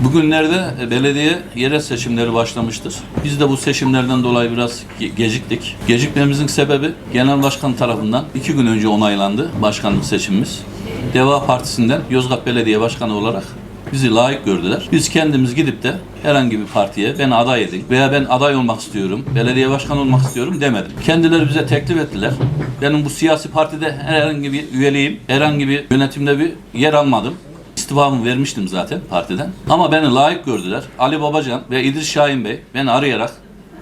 Bugünlerde belediye yerel seçimleri başlamıştır. Biz de bu seçimlerden dolayı biraz ge- geciktik. Gecikmemizin sebebi Genel Başkan tarafından iki gün önce onaylandı başkanlık seçimimiz. Deva Partisi'nden Yozgat Belediye Başkanı olarak bizi layık gördüler. Biz kendimiz gidip de herhangi bir partiye ben aday edin veya ben aday olmak istiyorum, belediye başkanı olmak istiyorum demedim. Kendileri bize teklif ettiler. Benim bu siyasi partide herhangi bir üyeliğim, herhangi bir yönetimde bir yer almadım. İstifamı vermiştim zaten partiden. Ama beni layık gördüler. Ali Babacan ve İdris Şahin Bey beni arayarak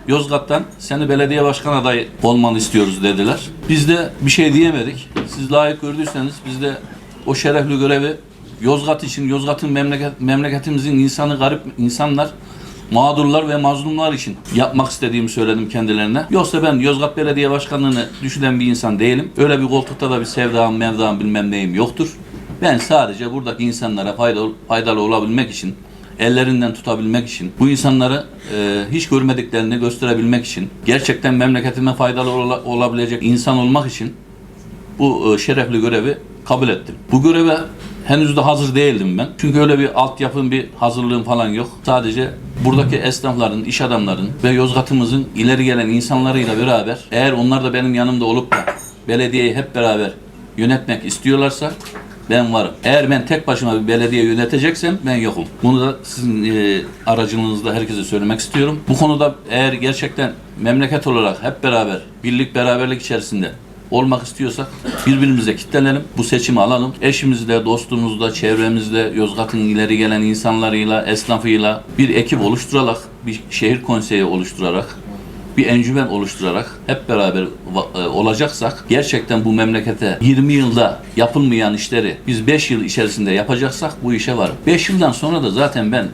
Yozgat'tan seni belediye başkan adayı olmanı istiyoruz dediler. Biz de bir şey diyemedik. Siz layık gördüyseniz biz de o şerefli görevi Yozgat için, Yozgat'ın memleket, memleketimizin insanı garip insanlar, mağdurlar ve mazlumlar için yapmak istediğimi söyledim kendilerine. Yoksa ben Yozgat Belediye Başkanlığı'nı düşünen bir insan değilim. Öyle bir koltukta da bir sevdam, mevdam bilmem neyim yoktur. Ben sadece buradaki insanlara faydalı, faydalı olabilmek için, ellerinden tutabilmek için, bu insanları e, hiç görmediklerini gösterebilmek için, gerçekten memleketime faydalı ola- olabilecek insan olmak için bu e, şerefli görevi kabul ettim. Bu göreve henüz de hazır değildim ben. Çünkü öyle bir altyapım, bir hazırlığım falan yok. Sadece buradaki esnafların, iş adamların ve Yozgat'ımızın ileri gelen insanlarıyla beraber eğer onlar da benim yanımda olup da belediyeyi hep beraber yönetmek istiyorlarsa ben varım. Eğer ben tek başıma bir belediye yöneteceksem ben yokum. Bunu da sizin e, aracılığınızda herkese söylemek istiyorum. Bu konuda eğer gerçekten memleket olarak hep beraber, birlik beraberlik içerisinde olmak istiyorsak birbirimize kitlenelim, bu seçimi alalım. Eşimizle, dostumuzla, çevremizde, Yozgat'ın ileri gelen insanlarıyla, esnafıyla bir ekip oluşturarak, bir şehir konseyi oluşturarak, bir encümen oluşturarak hep beraber e, olacaksak gerçekten bu memlekete 20 yılda yapılmayan işleri biz 5 yıl içerisinde yapacaksak bu işe varım. 5 yıldan sonra da zaten ben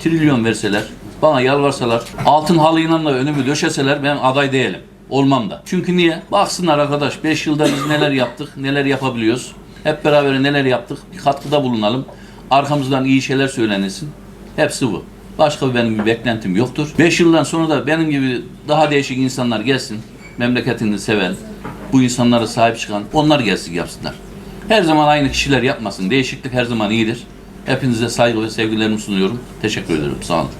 trilyon verseler, bana yalvarsalar, altın halıyla da önümü döşeseler ben aday değilim. Olmam da. Çünkü niye? Baksınlar arkadaş 5 yılda biz neler yaptık, neler yapabiliyoruz. Hep beraber neler yaptık, bir katkıda bulunalım. Arkamızdan iyi şeyler söylenilsin. Hepsi bu. Başka benim bir beklentim yoktur. 5 yıldan sonra da benim gibi daha değişik insanlar gelsin. Memleketini seven, bu insanlara sahip çıkan, onlar gelsin yapsınlar. Her zaman aynı kişiler yapmasın. Değişiklik her zaman iyidir. Hepinize saygı ve sevgilerimi sunuyorum. Teşekkür ederim. Sağ olun.